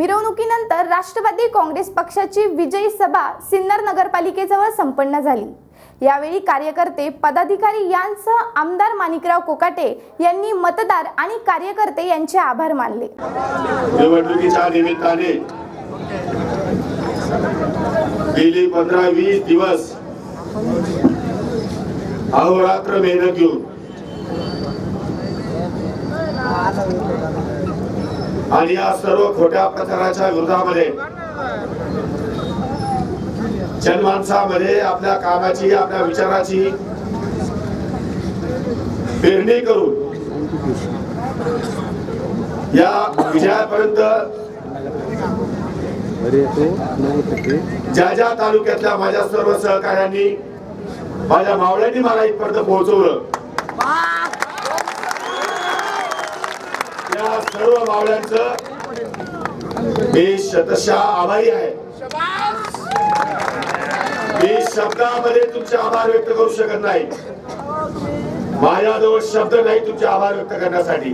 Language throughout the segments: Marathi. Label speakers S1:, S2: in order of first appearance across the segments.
S1: मिरवणुकीनंतर राष्ट्रवादी काँग्रेस पक्षाची विजयी सभा सिन्नर नगरपालिकेजवळ संपन्न झाली. यावेळी कार्यकर्ते पदाधिकारी यांसह आमदार माणिकराव कोकाटे यांनी मतदार आणि कार्यकर्ते यांचे आभार मानले.
S2: निवडणुकीच्या निमित्ताने गेली पंधरा वीस दिवस अहोरात्र मेहनत घेऊन आणि या सर्व खोट्या प्रचाराच्या विरोधामध्ये जनमानसामध्ये आपल्या कामाची आपल्या विचाराची पेरणी करून या विजयापर्यंत ज्या ज्या तालुक्यातल्या माझ्या सर्व सहकार्यांनी माझ्या मावळ्यांनी मला इथपर्यंत पोहोचवलं या सर्व मावळ्यांचं मी शतशा आभारी आहे. मी शब्दामध्ये तुमचे आभार व्यक्त करू शकत नाही. माझ्याजवळ शब्द नाही तुमचे आभार व्यक्त करण्यासाठी.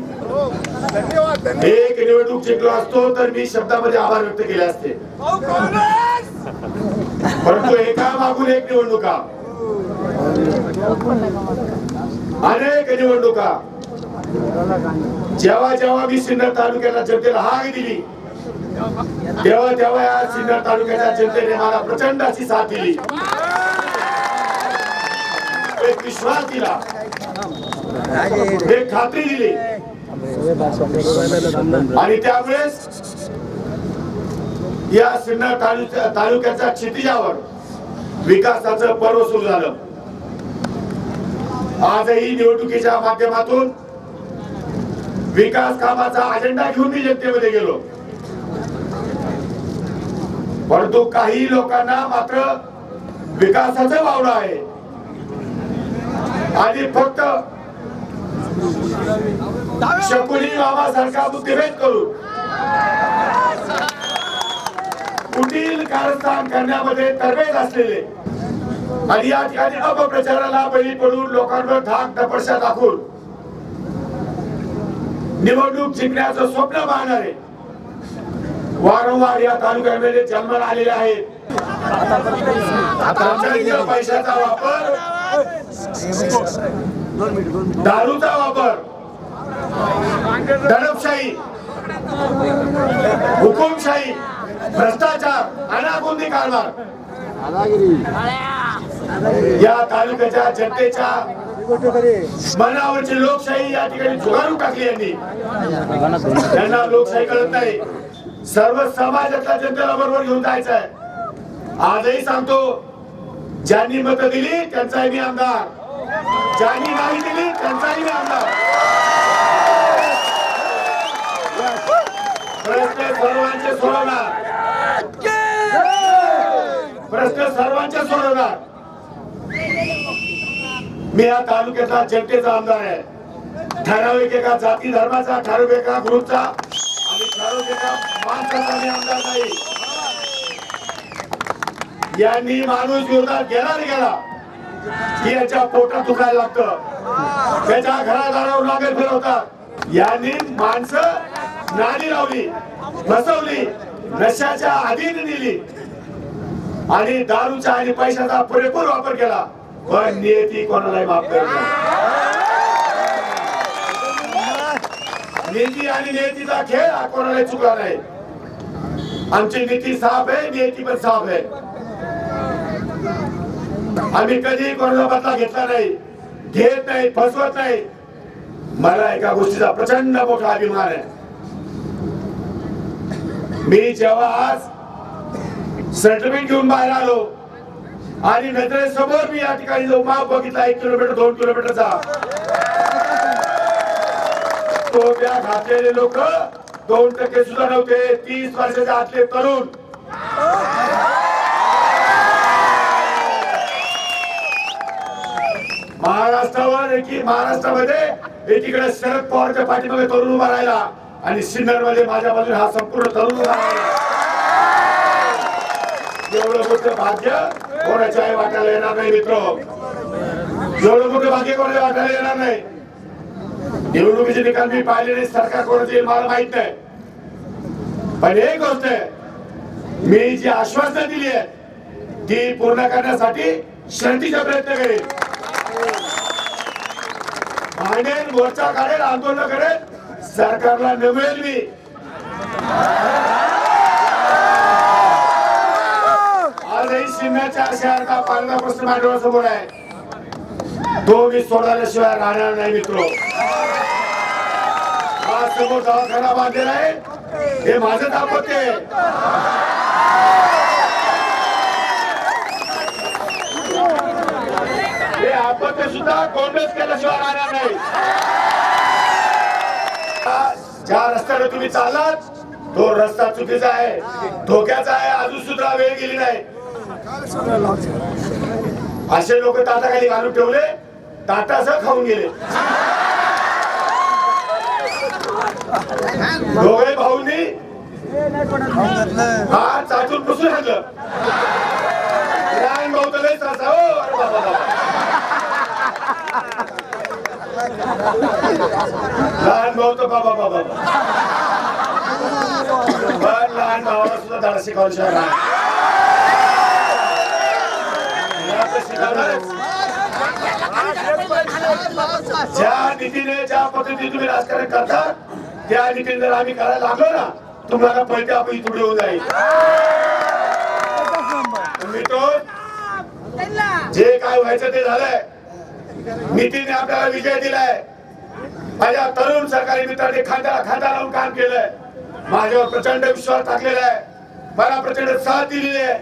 S2: एक निवडणूक जिंकलो असतो तर मी शब्दामध्ये आभार व्यक्त केले असते. परंतु एका मागून एक निवडणुका. अनेक निवडणुका. जेव्हा जेव्हा मी सिन्नर तालुक्याला जनतेला हाक दिली तेव्हा तेव्हा या सिन्नर तालुक्याच्या जनतेने मला प्रचंड अशी साथ दिली. एक विश्वास दिला. एक खात्री दिली. आणि त्यामुळेच या सिन्नर तालुक्या तालुक्याच्या क्षितिजावर विकासाचं पर्व सुरू झालं. आजही निवडणुकीच्या माध्यमातून विकास कामाचा अजेंडा घेऊन मी जनतेमध्ये गेलो. परंतु काही लोकांना मात्र विकासाचं वावडं आहे. आणि फक्त शकुनी मामासारखा बुद्धिभेद करून कुटील कारस्थान करण्यामध्ये तरबेज असलेले. आणि या ठिकाणी अपप्रचाराला बळी पडून लोकांवर धाक तपस्या दाखवून निवडणूक जिंकण्याचं स्वप्न पाहणारे वारंवार या तालुक्यामध्ये जन्माला आलेले आहेत. पैशाचा वापर दारूचा वापर दडपशाही हुकुमशाही भ्रष्टाचार अनाबुंदी कारभार. या तालुक्याच्या जनतेच्या मनावरची लोकशाही या ठिकाणी झुगारून टाकली यांनी. त्यांना लोकशाही कळत नाही. सर्व समाजातल्या जनतेला बरोबर घेऊन जायचं आहे. आजही सांगतो ज्यांनी मत दिली त्यांचाही मी आमदार. ज्यांनी नाही दिली त्यांचाही मी आमदार. प्रश्न सर्वांचे सोडवणार. प्रश्न सर्वांचे सोडवणार. मी या तालुक्याचा जनतेचा आमदार आहे. ठराविक एका जाती धर्माचा ठराविक एका ग्रुपचा आणि ठराविक एका माणसाचा मी आमदार नाही. यांनी माणूस विरोधात गेला नाही गेला की याच्या पोटात दुखायला लागतं. त्याच्या घरादारावर लागेल फिरवतात. यांनी माणसं नाणी लावली फसवली नशाच्या अधीन दिली आणि दारूचा आणि पैशाचा पुरेपूर वापर केला. पण नियती कोणालाही माफ करत नाही नियती आणि नियतीचा खेळ हा कोणालाही चुकला नाही. आमची नीती साफ आहे नियती पण साफ आहे. आम्ही कधी कोणाचा बदला घेतला नाही घेत नाही फसवत नाही. मला एका गोष्टीचा प्रचंड मोठा अभिमान आहे. मी जेव्हा आज सेटलमेंट घेऊन बाहेर आलो आणि नजरेसमोर मी या ठिकाणी जो माप बघितला एक किलोमीटर दोन किलोमीटरचा. तो त्या घातलेले लोक दोन टक्के सुद्धा नव्हते तीस वर्षाच्या आतले तरुण. महाराष्ट्रावर एकी महाराष्ट्रामध्ये एकीकडे शरद पवारच्या पाठीमागे तरुण उभा राहिला आणि सिन्नरमध्ये माझ्या बाजूने हा संपूर्ण तरुण उभा राहिला. एवढं मोठं भाग्य कोणाच्याही वाटायला येणार नाही मित्र? जेवढं मोठं बाकी कोणाच्या वाटायला येणार नाही. निवडणुकीचे निकाल मी पाहिले नाही सरकार कोणाचे येईल मला माहीत नाही. पण एक गोष्ट आहे मी जी आश्वासनं दिली आहे ती पूर्ण करण्यासाठी शर्तीचा प्रयत्न करेल भांडेल मोर्चा काढेल आंदोलन करेल सरकारला नमेल मी. आजही सिन्नरच्या शहराचा पालना प्रश्न माझ्या डोळ्यासमोर आहे तो मी सोडवल्याशिवाय राहणार नाही मित्र. समोर दवाखाना बांधलेला आहे. हे माझं दापत्य हे आपत्य सुद्धा काँग्रेस केल्याशिवाय राहणार नाही. ज्या रस्त्याने तुम्ही चाललात तो रस्ता चुकीचा आहे. धोक्याचा आहे. अजून सुद्धा वेळ गेली नाही. असे लोक ताटाखाली घालून ठेवले ताटासह खाऊन गेले दोघे भाऊंनी हा चाचून पुसून आणलं लहान भाऊ तर लय सासा हो अरे बाबा बाबा. लहान भाऊ तर बाबा बाबा लहान भावाला सुद्धा धाडशी शिकवल्याशिवाय राहणार. मला तर शिकवणारच. ज्या नीतीने ज्या पद्धतीने तुम्ही राजकारण करता त्या नीतीने जर आम्ही करायला लागलो ना तुम्हाला पहिले आपण इथून होऊन जाईल. तुम्ही तो जे काय व्हायचं ते झालंय. नीतीने आपल्याला विजय दिलाय. माझ्या तरुण सरकारी मित्रांनी खांद्याला खांदा लावून काम केलंय. माझ्यावर प्रचंड विश्वास टाकलेला आहे. मला प्रचंड साथ दिलेली आहे.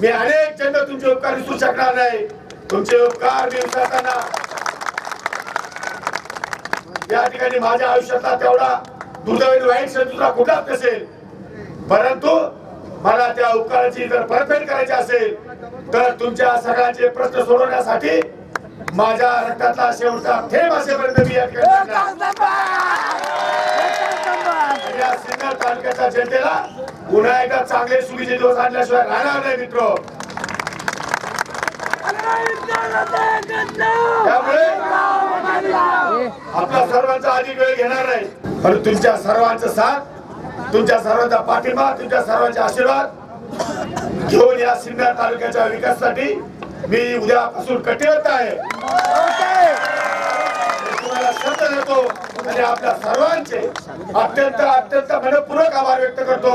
S2: मी अनेक जन्म तुमचे उपकार विसरू शकणार नाही. तुमचे उपकार मी विसरताना या ठिकाणी माझ्या आयुष्यातला तेवढा दुर्दैवी वाईट क्षण दुसरा कुठलाच नसेल. परंतु मला त्या उपकाराची जर परतफेड करायची असेल तर तुमच्या सगळ्यांचे प्रश्न सोडवण्यासाठी माझ्या रक्तातला शेवटचा थेंब असेपर्यंत मी या ठिकाणी या सिन्नर तालुक्याच्या जनतेला पुन्हा एकदा चांगले सुखीचे दिवस आणल्याशिवाय राहणार नाही मित्र. त्यामुळे आपला सर्वांचा अधिक वेळ घेणार नाही. आणि तुमच्या सर्वांचा साथ तुमच्या सर्वांचा पाठिंबा तुमच्या सर्वांचे आशीर्वाद घेऊन या सिन्नर तालुक्याच्या विकासासाठी मी उद्यापासून कटिबद्ध आहे. तुम्हाला शब्द देतो आणि आपल्या सर्वांचे अत्यंत अत्यंत मनपूर्वक आभार व्यक्त करतो.